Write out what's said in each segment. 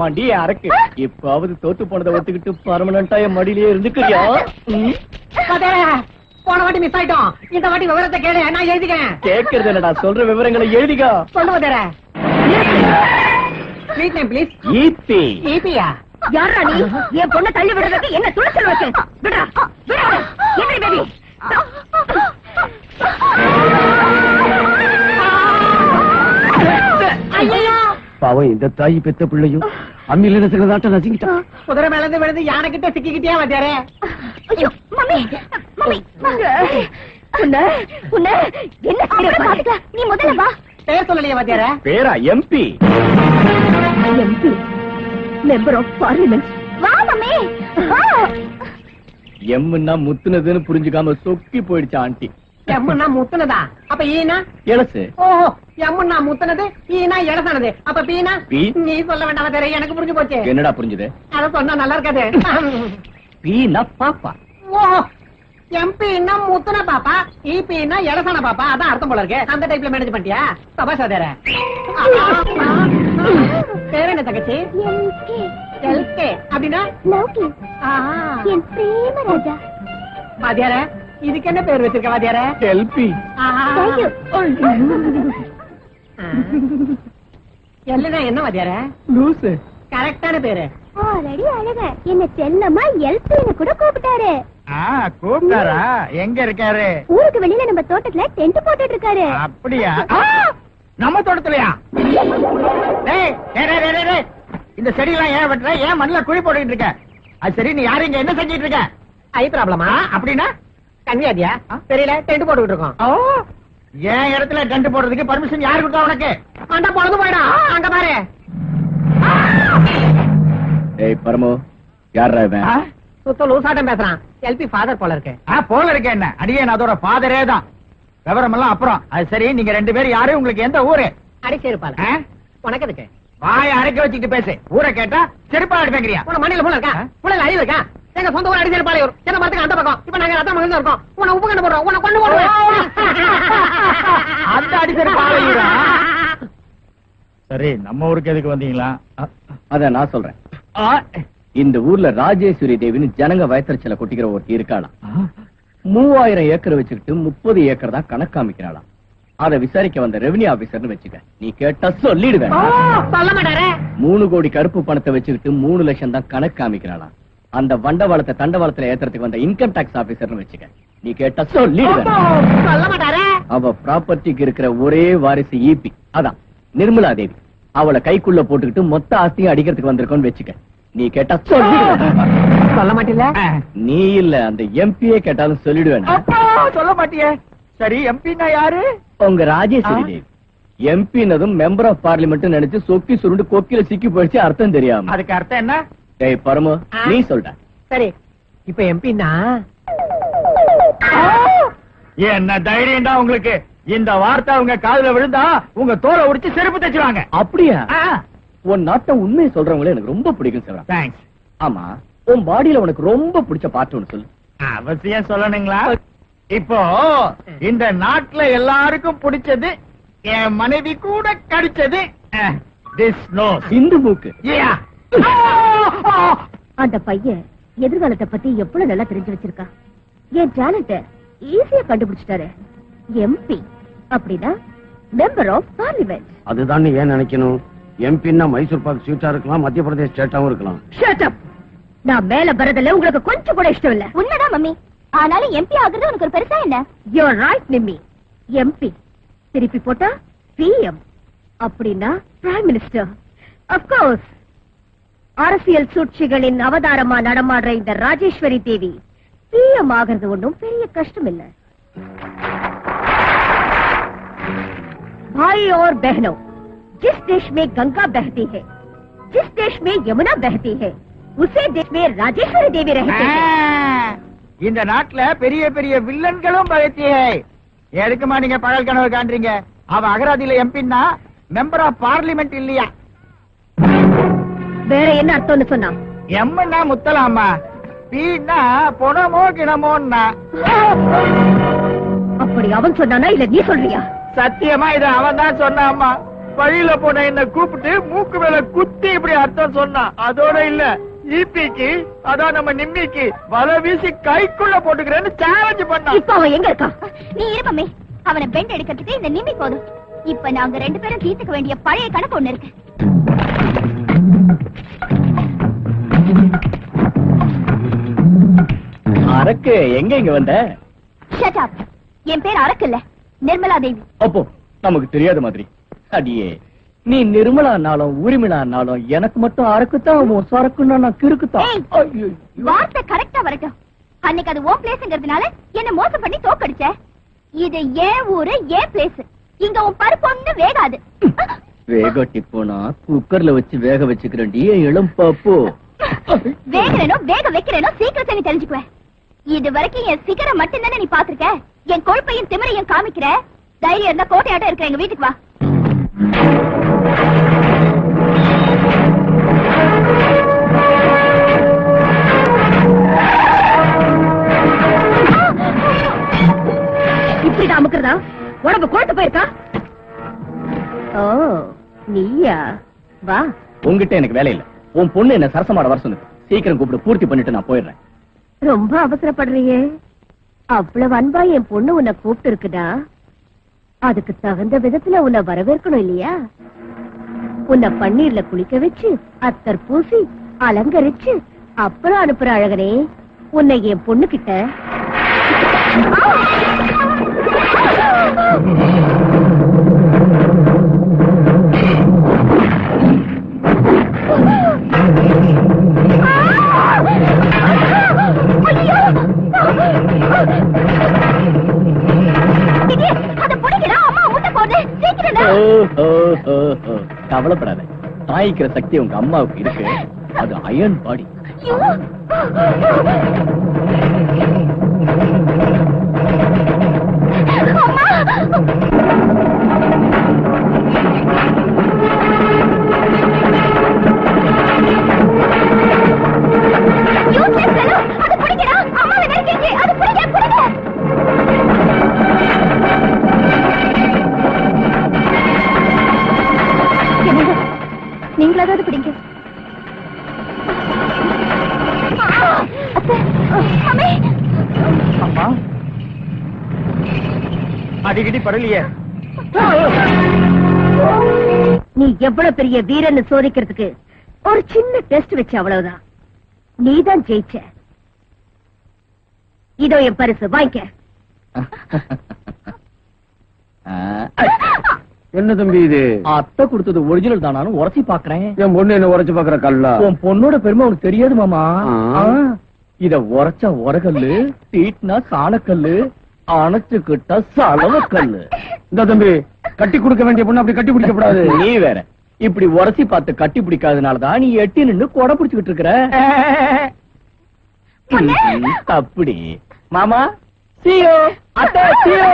ஆமாண்டி அரக்கு. இப்பாவது தோத்து போனதை ஒத்துக்கிட்டு பர்மனண்டா என் மடியிலேயே இருந்துக்கிறியா? போன வாட்டி மிஸ் ஆயிட்டோம். இந்த வாட்டி விவரத்தை கேளு நான் எழுதிக்கிறேன். கேட்கறது என்னடா சொல்ற விவரங்களை எழுதிக்கோ. சொல்லு பாத்தியாரே ஸ்வீட் நேம் ப்ளீஸ் ஈத்தி ஈபியா யாரா நீ? என் பொண்ணை தள்ளி விடுறதுக்கு என்ன துணிச்சல் வச்சு? விடுறா விடுறா. எதிரி பேபி? பாவம் இந்த தாய் பெத்த பிள்ளையும் அம்மியில நசுக்கிற நாட்டம் நசுங்கிட்டான். குதிரை மேல இருந்து விழுந்து யானை கிட்ட சிக்கிக்கிட்டே வாத்தியாரே ஐயோ மம்மி மம்மி உன்ன உன்ன என்ன செய்யற நீ முதல்ல வா. பேர் சொல்லலையே வாத்தியாரே பேரா MP MP member of parliament வா மம்மி. வா. எம்முன்னா முத்துனதுன்னு புரிஞ்சுக்காம சொக்கி போயிடுச்சு ஆண்டி. எம்முன்னா முத்துனதா? அப்ப ஈனா? எலசு. ஓஹோ எம்முன்னா முத்துனது ஈனா இளசானது அப்ப பீனா? பீ? நீ சொல்ல வேண்டாம் வாத்தியாரே எனக்கு புரிஞ்சு போச்சு. என்னடா புரிஞ்சுது? அத சொன்னா நல்லா இருக்காது. பீனா பாப்பா. ஓஹோ எம்பின்னா முத்துன பாப்பா இபின்னா இளசான பாப்பா அதான் அர்த்தம் போல இருக்கு. அந்த டைப்ல மேனேஜ் பண்ணிட்டியா? சபாஷ் வாத்தியாரே பேர் என்ன தங்கச்சி? எல்கே. அப்படின்னா. என் பிரேம ராஜா. வாத்தியாரே இதுக்கு என்ன பேர் வச்சிருக்க வாத்தியாரே? எல்பி ஆஹா. எல்லுனா என்ன வாத்தியாரே? லூசு. கரெக்டான பேரு. ஆல்ரெடி அழக என்ன செல்லமா எல்பின்னு கூட கூப்பிட்டாரு. கூப்பிட்டாரா? எங்க இருக்காரு? ஊருக்கு வெளியில நம்ம தோட்டத்துல டென்ட் போட்டுட்டு இருக்காரு அப்படியா? ஆ, நம்ம தோட்டத்துலயா. இந்த செடியெல்லாம் ஏன் வெட்டுற? ஏன் மண்ணுல குழி போட்டுக்கிட்டு இருக்க? அது சரி நீ யாரு இங்க என்ன செஞ்சிட்டு இருக்க? ஐ ப்ராப்ளமா அப்படின்னா? கன்னியாதியா தெரியல டென்ட் போட்டுக்கிட்டு இருக்கோம் ஓ, என் இடத்துல டென்ட் போடுறதுக்கு பர்மிஷன் யாரு கொடுத்தா உனக்கு? அந்த பொழுது போயிடா. அங்க பாரு. ஏய் பரமோ யாரா இவன்? சுத்த லூசாட்டம் பேசுறான். எல்பி ஃபாதர் போல இருக்கு. ஆ, போல இருக்க என்ன? அடியே நான் அதோட ஃபாதரே தான். விவரம் எல்லாம் அப்புறம். அது சரி நீங்க ரெண்டு பேரும் யாரு? உங்களுக்கு எந்த ஊரு? அடிச்சிருப்பாள். ஆ? உனக்கு எதுக்கு? வாய அடைக்க வச்சுக்கிட்டு பேசு. ஊரை கேட்டா செருப்பா அடிப்பேங்கிறியா உன மண்ணில போல இருக்கா? புள்ள அறிவு இருக்கா? எங்க சொந்த ஊர் அடிச்சிருப்பாளே ஒரு சின்ன மரத்துக்கு அந்த பக்கம். இப்ப நாங்க ரத்தம் மகிழ்ந்து இருக்கோம். உன உப்பு கண்டு போடுறோம். உன கொண்டு போடுறோம். அந்த அடிச்சிருப்பா ஆளுகிறா. சரி நம்ம ஊருக்கு எதுக்கு வந்தீங்களா? அத நான் சொல்றேன். இந்த ஊர்ல ராஜேஸ்வரி தேவின்னு ஜனங்க வயத்தறிச்சல கொட்டிக்கிற ஒருத்தி இருக்காளாம். மூவாயிரம் ஏக்கர் வச்சுக்கிட்டு முப்பது ஏக்கர் தான் கணக்கு காமிக்கிறாளாம். அத விசாரிக்க வந்த ரெவன்யூ ஆபீசர்னு வச்சுக்க. நீ கேட்டா சொல்லிடுவேன். மூணு கோடி கருப்பு பணத்தை வச்சுக்கிட்டு மூணு லட்சம் தான் கணக்கு காமிக்கிறாளாம். அந்த வண்டவாளத்தை தண்டவாளத்துல ஏத்துறதுக்கு வந்த இன்கம் டாக்ஸ் ஆபீசர்னு வச்சுக்க. நீ கேட்டா சொல்லிடுவேன் சொல்ல மாட்டாரே? அவ ப்ராப்பர்ட்டிக்கு இருக்கிற ஒரே வாரிசு ஈபி அதான் நிர்மலா தேவி. அவளை கைக்குள்ள போட்டுக்கிட்டு மொத்த ஆஸ்தியும் அடிக்கிறதுக்கு வந்திருக்கோன்னு வச்சுக்க. நீ கேட்டா சொல்லிடுவேன் சொல்ல மாட்டில்ல? நீ இல்ல அந்த எம்பியே கேட்டாலும் சொல்லிடுவேன் சொல்ல மாட்டியே. சரி எம்பினா யாரு? உங்க ராஜேஸ்வரி தேவி. எம்பினதும் மெம்பர் ஆஃப் பார்லிமெண்ட் நினைச்சு சொக்கி சுருண்டு கொக்கில சிக்கி போயிடுச்சு அர்த்தம் தெரியாம. அதுக்கு அர்த்தம் என்ன? டேய் பரமு நீ சொல்ற. சரி. இப்ப எம்பின்னா? என்ன தைரியம்டா உங்களுக்கு. இந்த வார்த்தை உங்க காதுல விழுந்தா உங்க தோலை உரிச்சு செருப்பு தைச்சுவாங்க அப்படியா? உன் நாட்டை உண்மையை சொல்றவங்களே எனக்கு ரொம்ப பிடிக்கும் தேங்க்ஸ் ஆமா உன் பாடியில உனக்கு ரொம்ப பிடிச்ச பாட்டு ஒண்ணு சொல்லு. அவசியம் சொல்லணுங்களா? இப்போ இந்த நாட்டுல எல்லாருக்கும் பிடிச்சது என் மனைவி கூட கடிச்சது திஸ் நோஸ் சிந்து மூக்கு. அந்த பையன் எதிர்காலத்தை பத்தி எவ்வளவு நல்லா தெரிஞ்சு வச்சிருக்கான். என் டேலண்ட ஈஸியா கண்டுபிடிச்சிட்டாரு. எம்பி அப்படின்னா மெம்பர் ஆஃப் பார்லிமெண்ட் அதுதான் நீ ஏன் நினைக்கணும்? எம்பின்னா மைசூர் பாக் ஸ்வீட்டா இருக்கலாம் மத்திய பிரதேஷ் ஸ்டேட்டாவும் இருக்கலாம். ஷட் அப் நான் மேல வரதுல உங்களுக்கு கொஞ்சம் கூட இஷ்டம் இல்ல. உண்மைதான் மம்மி. ஆனாலும் எம்பி ஆகுறது உனக்கு ஒரு பெருசா என்ன? யூர் ரைட் நிம்மி எம்பி திருப்பி போட்டா பிஎம் அப்படின்னா பிரைம் மினிஸ்டர் அப்கோர்ஸ் அரசியல் சூழ்ச்சிகளின் அவதாரமா நடமாடுற இந்த ராஜேஸ்வரி தேவி பிஎம் ஆகிறது ஒன்றும் பெரிய கஷ்டம் இல்ல भाई और बहनों जिस देश में गंगा बहती है जिस देश में यमुना बहती है उसे देश में राजेश्वरी देवी रहती है இந்த நாட்டுல பெரிய பெரிய வில்லன்களும் பகத்தியே எதுக்குமா நீங்க பகல் கனவு காண்றீங்க அவ அகராதியில எம்பின்னா மெம்பர் ஆஃப் பார்லிமெண்ட் இல்லையா வேற என்ன அர்த்தம்னு சொன்னா? எம்னா முத்தலாமா? பீன்னா பொணமோ கிணமோன்னா. அப்படி அவன் சொன்னானா இல்ல நீ சொல்றியா? சத்தியமா இது அவன் தான் சொன்னாமா? வழியில போன என்ன கூப்பிட்டு மூக்கு மேல குத்தி இப்படி அர்த்தம் சொன்னா. அதோட இல்ல. ஈபிக்கு அதான் நம்ம நிம்மிக்கு வலை வீசி கைக்குள்ள போட்டுக்கிறேன்னு சேலஞ்ச் பண்ணா. இப்ப அவன் எங்க இருக்கான்? நீ இருப்பமே அவனை பெண்ட் எடுக்கிறதுக்கு இந்த நிம்மி போதும். இப்ப நாங்க ரெண்டு பேரும் தீர்த்துக்க வேண்டிய பழைய கணக்கு ஒண்ணு இருக்கு. அரக்கு எங்க இங்க வந்த? Up. என் பேர் அரக்கு இல்ல நிர்மலா தேவி. அப்போ நமக்கு தெரியாத மாதிரி. அடியே நீ நிர்மலானாலும் உரிமிலானாலும் எனக்கு மட்டும் அரக்குத்தான் உன் சரக்குன்னா நான் கிறுக்குத்தான். வார்த்தை கரெக்டா வரட்டும். அன்னைக்கு அது ஓ பிளேஸ்ங்கிறதுனால என்ன மோசம் பண்ணி தோக்கடிச்ச. இது ஏன் ஊரு ஏன் பிளேஸ் இங்க உன் பருப்பு ஒண்ணு வேகாது. வேகட்டி போனா குக்கர்ல வச்சு வேக வச்சுக்கிறேன்டி என் இளம் பாப்பு? வேகிறேனோ வேக வைக்கிறேனோ சீக்கிரத்தை நீ தெரிஞ்சுக்குவேன் இது வரைக்கும் என் சிகரம் மட்டும்தானே நீ பாத்திருக்க என் கொழுப்பையும் திமிரையும் காமிக்கிற? தைரியம் இருந்தா கோட்டையாட்டம் இருக்கிற எங்க வீட்டுக்கு வா. இப்படிதான் அமுக்குறதா? உடம்பு கோட்டு போயிருக்கா? ஓ நீயா? வா. உன்கிட்ட எனக்கு வேலை இல்ல. உன் பொண்ணு என்ன சரசமாட வர சொன்னது. சீக்கிரம் கூப்பிட்டு பூர்த்தி பண்ணிட்டு நான் போயிடுறேன். ரொம்ப அவசரப்படுறியே அவ்வளவு அன்பா என் பொண்ணு உன்னை கூப்பிட்டு இருக்குடா அதுக்கு தகுந்த விதத்துல உன்னை வரவேற்கணும் இல்லையா? உன்னை பன்னீர்ல குளிக்க வச்சு அத்தர் பூசி அலங்கரிச்சு அப்புறம் அனுப்புற அழகனே உன்னை என் பொண்ணு கிட்ட தாய்க்கிற சக்தி உங்க அம்மாவுக்கு இருக்கு. அது அயன் பாடி அம்மா. அடிக்கடி படலையே. நீ எவ்வளவு பெரிய வீரன்னு சோதிக்கிறதுக்கு ஒரு சின்ன டெஸ்ட் வச்சு அவ்வளவுதான். நீதான் ஜெயிச்ச. இதோ என் பரிசு வாங்கிக்க. என்ன தம்பி இது? அத்தை கொடுத்தது ஒரிஜினல் தானான்னு உரசி பாக்குறேன் என் பொண்ணு என்ன உரைச்சு பாக்குற கல்லா? உன் பொண்ணோட பெருமை உனக்கு தெரியாது மாமா. இத உரைச்சா உரகல்லு தீட்டினா சாணக்கல்லு அணைச்சுக்கிட்டா சலவக்கல்லு இந்த தம்பி கட்டி கொடுக்க வேண்டிய பொண்ணு அப்படி கட்டி பிடிக்கப்படாது. நீ வேற. இப்படி உரசி பார்த்து கட்டி பிடிக்காதனாலதான் நீ எட்டி நின்னு கொடை பிடிச்சுக்கிட்டு இருக்கிற. அப்படி. மாமா சியோ அத்தை சியோ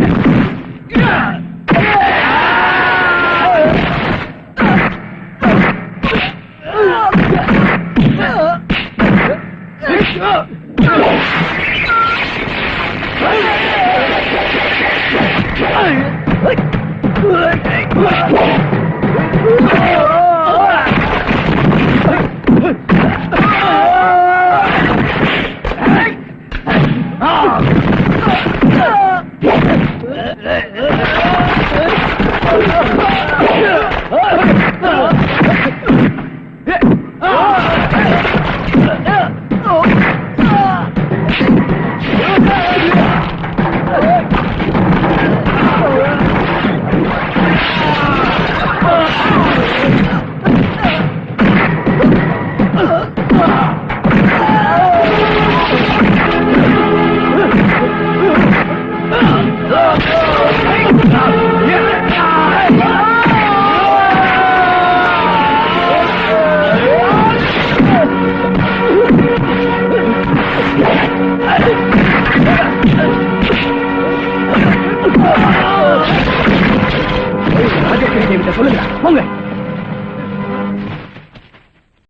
Yeah!